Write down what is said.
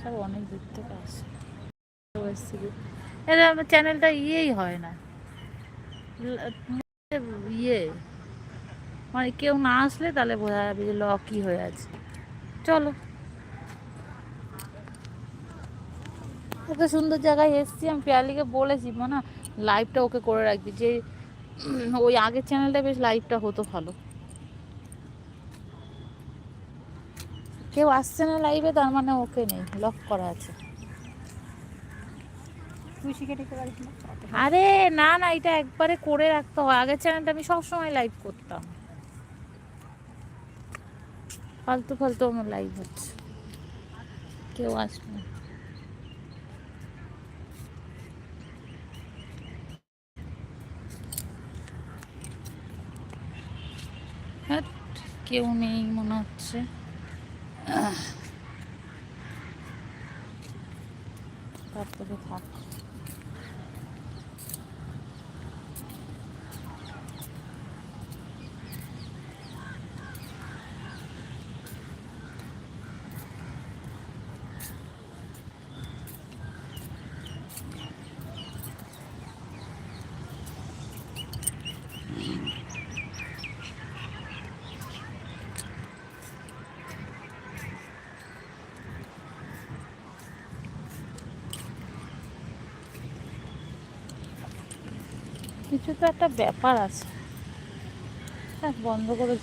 সব অনেক দূর থেকে আসে। এরা আমার চ্যানেলটা ইয়েই হয় না। ইয়ে। মানে কেউ না আসলে তাহলে বোঝা যাবে যে ল কি হয়ে আছে। চলো। এত সুন্দর জায়গায় এসছি, আমি পিয়ালিকে বলেছি মানে লাইভটা ওকে করে রাখবি। যে, ওই আগের চ্যানেলটা বেশ লাইভটা হতো ভালো। কেউ আসছে না লাইভে তার মানে ওকে নেই লক করা আছে। আরে না না এটা একবারে করে রাখতে হয় আগের চ্যানেলটা আমি সবসময় লাইভ করতাম। ফালতু ফালতু আমার লাইভ হচ্ছে। কেউ আসবে না। কেউ নেই মনে হচ্ছে। তারপরে থাক। কিছু তো একটা ব্যাপার আছে। হ্যাঁ বন্ধ করে